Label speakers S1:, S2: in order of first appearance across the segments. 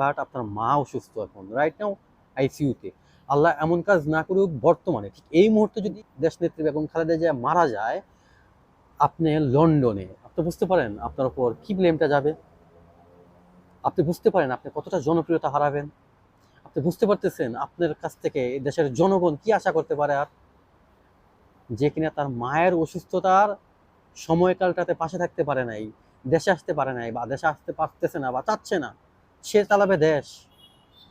S1: But আপনার মা অসুস্থ এখন। রাইট নাও আইসিইউতে আল্লাহ এমন কাজ না করুক বর্তমানে। ঠিক এই মুহূর্তে যদি দেশ নেত্রী বেগম খালেদা জিয়া মারা যায়, আপনি লন্ডনে, আপনি বুঝতে পারেন আপনার উপর কি ব্লেমটা যাবে? আপনি বুঝতে পারেন আপনি কতটা জনপ্রিয়তা হারাবেন? আপনি বুঝতে পারতেছেন আপনার কাছ থেকে দেশের জনগণ কি আশা করতে পারে আর? যে কিনা তার মায়ের অসুস্থতার সময়কালটাতে পাশে থাকতে পারে নাই, দেশে আসতে পারে নাই বা দেশে আসতে পারতেছে না বা চাচ্ছে না। সে চালাবে দেশ।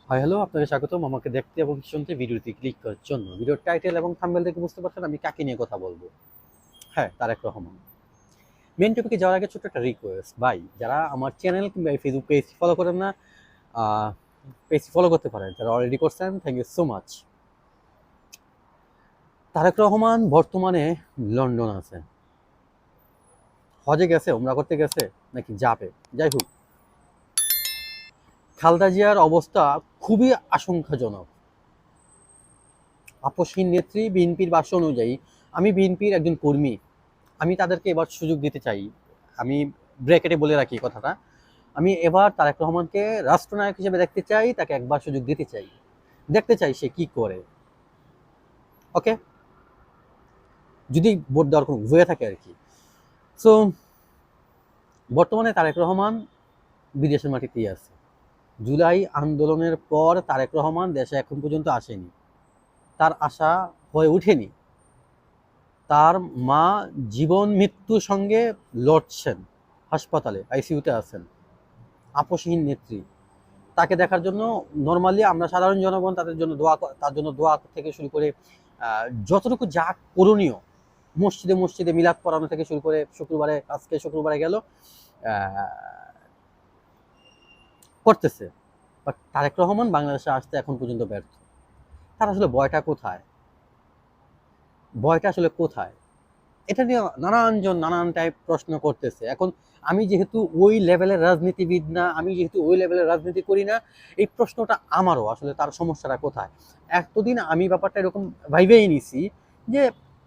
S1: হাই হ্যালো আপনাকে স্বাগতম। আমাকে দেখতে এবং শুনতে ভিডিওটি ক্লিক করার জন্য। ভিডিওর টাইটেল এবং থাম্বেল দেখে বুঝতে পারছেন আমি কাকে নিয়ে কথা বলব। হ্যাঁ তারেক রহমান। মেন টপিকে যাওয়ার আগে ছোট্ট একটা রিকোয়েস্ট ভাই, যারা আমার চ্যানেল কিংবা ফেসবুক পেজ ফলো করেন না পেজ ফলো করতে পারেন। যারা অলরেডি করছেন thank you so much Tarique Rahman বর্তমানে লন্ডন আছে। হজে গেছে ওমরা করতে গেছে, নাকি যাবে? যাই হোক। খালদা জিয়ার অবস্থা খুবই আশঙ্কাজনক। আপসহীন নেত্রী বিএনপির বাস অনুযায়ী আমি বিএনপির একজন কর্মী। আমি তাদেরকে এবার সুযোগ দিতে চাই। আমি ব্রেকেটে বলে রাখি কথাটা। আমি এবার তারেক রহমানকে রাষ্ট্রনায়ক হিসেবে দেখতে চাই, তাকে একবার সুযোগ দিতে চাই। দেখতে চাই সে কি করে। ওকে? যদি ভোট দেওয়ার কোনো হয়ে থাকে আর কি। সো বর্তমানে তারেক রহমান বিদেশের মাটিতেই আছে। জুলাই আন্দোলনের পর তারেক রহমান দেশে এখন পর্যন্ত আসেনি। তার আশা হয়ে ওঠেনি। তার মা জীবন মৃত্যুর সঙ্গে লড়ছেন, হাসপাতালে, আইসিইউতে আছেন। আপসহীন নেত্রী। তাকে দেখার জন্য নর্মালি আমরা সাধারণ জনগণ তাদের জন্য দোয়া তার জন্য দোয়া থেকে শুরু করে যতটুকু যা করণীয়, মসজিদে মসজিদে মিলাদ পড়ানো থেকে শুরু করে শুক্রবারে, আজকে শুক্রবারে গেল করতেছে। বাট তারেক রহমান বাংলাদেশে আসতে এখন পর্যন্ত ব্যর্থ। তার আসলে ভয়টা কোথায়? ভয়টা আসলে কোথায়? এটা নিয়ে নানানজন, নানান টাইপ প্রশ্ন করতেছে। এখন আমি যেহেতু ওই লেভেলের রাজনীতিবিদ না, আমি যেহেতু ওই লেভেলের রাজনীতি করি না, এই প্রশ্নটা আমারও আসলে তার সমস্যাটা কোথায়? এতদিন আমি ব্যাপারটা এরকম ভাইবেই নিছি যে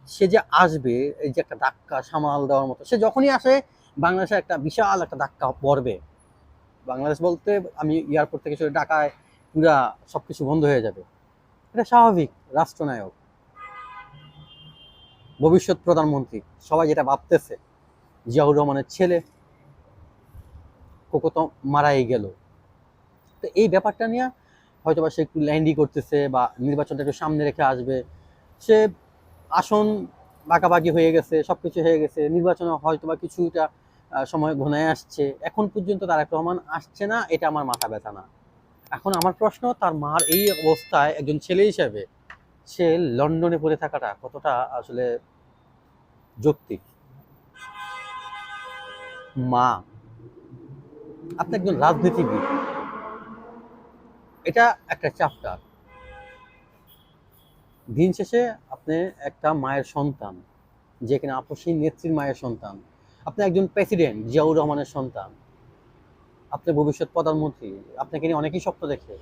S1: সে যে আসবে, এই যে একটা ধাক্কা, সামাল দেওয়ার মতো, সে যখনই আসে, বাংলাদেশে একটা বিশাল একটা ধাক্কা পড়বে। বাংলাদেশ বলতে আমি এয়ারপোর্ট থেকে শুরু ঢাকায় পুরা সব কিছু বন্ধ হয়ে যাবে। এটা স্বাভাবিক, রাষ্ট্রনায়ক, ভবিষ্যৎ প্রধানমন্ত্রী, সবাই যেটা ভাবতেছে, জিয়াউর রহমানের ছেলে কোকো তো মারাই গেল। তো এই ব্যাপারটা নিয়ে হয়তো বা সে একটু ল্যান্ডি করতেছে বা নির্বাচনটা একটু সামনে রেখে আসবে। সে আসন বাঁকাবাকি হয়ে গেছে সব কিছু হয়ে গেছে, নির্বাচনে হয়তো বা কিছুটা সময় ঘনায় আসছে। এখন পর্যন্ত তারেক রহমান আসছে না, এটা আমার মাথা ব্যথা না। এখন আমার প্রশ্ন, তার মার এই অবস্থায় একজন ছেলে হিসাবে সে লন্ডনে পড়ে থাকাটা কতটা আসলে যৌক্তিক? মা, আপনি একজন রাজনীতিবিদ। এটা একটা চ্যাপ্টার দিন শেষে আপনি একটা মায়ের সন্তান, যে কিনা আপসী নেত্রীর মায়ের সন্তান। আপনি একজন প্রেসিডেন্ট, জিয়াউর রহমানের সন্তান। আপনি ভবিষ্যৎ প্রধানমন্ত্রী, আপনাকে নিয়ে অনেকেই স্বপ্ন দেখে।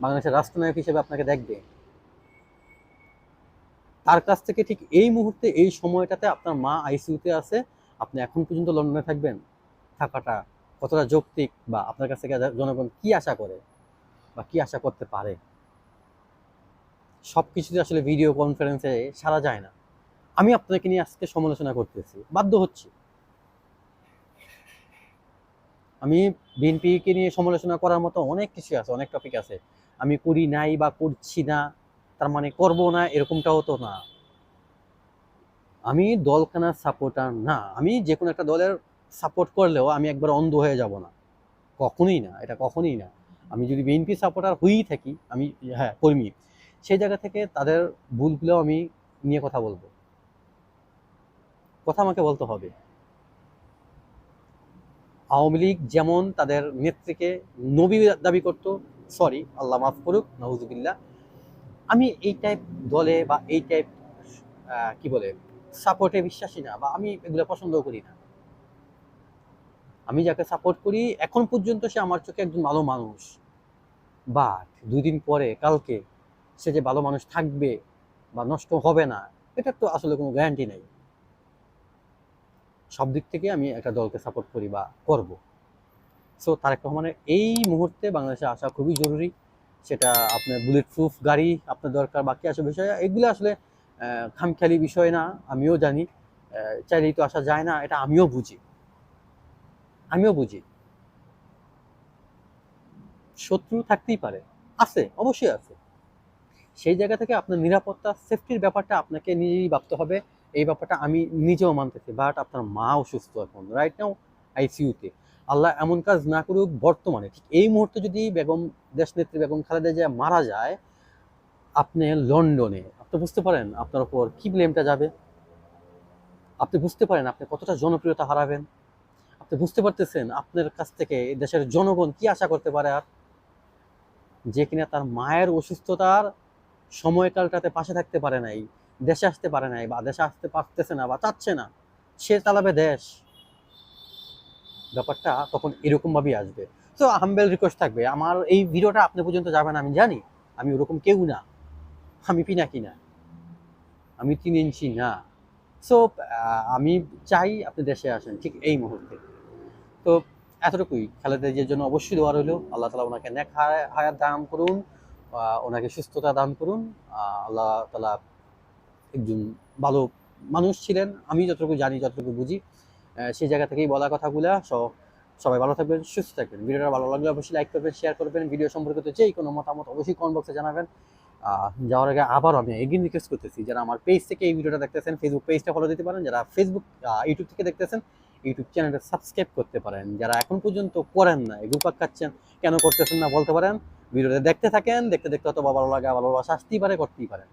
S1: বাংলাদেশের রাষ্ট্রনায়ক হিসেবে আপনাকে দেখবে। তার কাছ থেকে ঠিক এই মুহূর্তে, এই সময়টাতে আপনার মা আইসিইউতে আছে। আপনি এখন পর্যন্ত লন্ডনে থাকবেন। থাকাটা কতটা যৌক্তিক বা আপনার কাছ থেকে জনগণ কি আশা করে বা কি আশা করতে পারে? সব কিছুতে আসলে ভিডিও কনফারেন্সে সারা যায় না। আমি আপনাকে নিয়ে আজকে সমালোচনা করতেছি। বাধ্য হচ্ছি। আমি বিএনপিকে নিয়ে সমালোচনা করার মতো অনেক কিছু আছে, অনেক টপিক আছে। আমি করি নাই বা করছি না, তার মানে করব না এরকমটাও তো না। আমি দলখানার সাপোর্টার না। আমি যে কোনো একটা দলের সাপোর্ট করলেও আমি একবার অন্ধ হয়ে যাব না। কখনোই না, এটা কখনোই না। আমি যদি বিএনপি সাপোর্টার হয়েই থাকি, আমি হ্যাঁ কর্মী, সেই জায়গা থেকে তাদের ভুলগুলো আমি নিয়ে কথা বলব। কথা আমাকে বলতে হবে। আওয়ামী লীগ যেমন তাদের নেত্রীকে নবী দাবি করত সরি আল্লাহ মাফ করুক নওয়াজুবিল্লাহ আমি এই টাইপ দলে বা এই টাইপ কি বলে সাপোর্টে বিশ্বাসী না বা আমি এগুলো পছন্দ করি না। আমি যাকে সাপোর্ট করি, এখন পর্যন্ত সে আমার চোখে একজন ভালো মানুষ। বাট দুই দিন পরে, কালকে সে যে ভালো মানুষ থাকবে বা নষ্ট হবে না এটার তো আসলে কোনো গ্যারান্টি নেই। সব দিক থেকে আমি একটা দলকে সাপোর্ট করি বা করব। সো তারেক রহমানের এই মুহূর্তে বাংলাদেশে আসা খুবই জরুরি। সেটা আপনার বুলেট প্রুফ গাড়ি আপনার দরকার, বাকি আসে বিষয়, এগুলো আসলে খামখেয়ালি বিষয় না, আমিও জানি। চাইলেই তো আসা যায় না, এটা আমিও বুঝি। আমিও বুঝি। শত্রু থাকতেই পারে। আছে, অবশ্যই আছে। সেই জায়গা থেকে আপনার নিরাপত্তা সেফটির ব্যাপারটা আপনাকে নিজেই ভাবতে হবে। এই ব্যাপারটা আমি নিজেও মানতেছি বাট আপনার মা অসুস্থ এখন। রাইট নাও আইসিইউতে আল্লাহ এমন কাজ না করুক বর্তমানে। ঠিক এই মুহূর্তে যদি বেগম, দেশনেত্রী বেগম খালেদা জিয়া মারা যায়, আপনি লন্ডনে, আপনি বুঝতে পারেন আপনার উপর কি ব্লেমটা যাবে? আপনি বুঝতে পারেন আপনি কতটা জনপ্রিয়তা হারাবেন? আপনি বুঝতে পারতেছেন আপনার কাছ থেকে দেশের জনগণ কি আশা করতে পারে আর? যে কিনা তার মায়ের অসুস্থতার সময়কালটাতে পাশে থাকতে পারে নাই। দেশে আসতে পারে নাই বা দেশে আসতে পারতেছে না বা চাচ্ছে না, সে চালাবে দেশ। ব্যাপারটা তখন এরকম ভাবেই আসবে। তো হাম্বেল রিকোয়েস্ট থাকবে। আমার এই ভিডিওটা আপনি পর্যন্ত যাবে না আমি জানি। আমি ওরকম কেউ না। আমি পিনাকি না আমি তিন ইঞ্চি না। সো আমি চাই আপনি দেশে আসেন ঠিক এই মুহূর্তে। তো এতটুকুই। খেলাতে যে জন্য অবশ্যই দোয়া রইল। আল্লাহ তালা ওনাকে নেক হায়- হায়াত দান করুন ওনাকে সুস্থতা দান করুন। আল্লাহ তালা একজন ভালো মানুষ ছিলেন। আমি যতটুকু জানি, যতটুকু বুঝি সেই জায়গা থেকেই বলা কথাগুলা। সবাই ভালো থাকবেন, সুস্থ থাকবেন। ভিডিওটা ভালো লাগলে অবশ্যই লাইক করবেন শেয়ার করবেন। ভিডিও সম্পর্কিত যে কোনো মতামত অবশ্যই কমেন্ট বক্সে জানাবেন। যাওয়ার আগে আবার আমি এগিয়ে রিকোয়েস্ট করতেছি, যারা আমার পেজ থেকে এই ভিডিওটা দেখতেছেন ফেসবুক পেজটা ফলো দিতে পারেন, যারা ফেসবুক ইউটিউব থেকে দেখতেছেন ইউটিউব চ্যানেলটা সাবস্ক্রাইব করতে পারেন। যারা এখন পর্যন্ত করেন না এগুলো খাচ্ছেন, কেন করতেছেন না বলতে পারেন। ভিডিওটা দেখতে থাকেন, দেখতে দেখতে অত ভালো লাগা, ভালোবাসা আসতেই পারে করতেই পারেন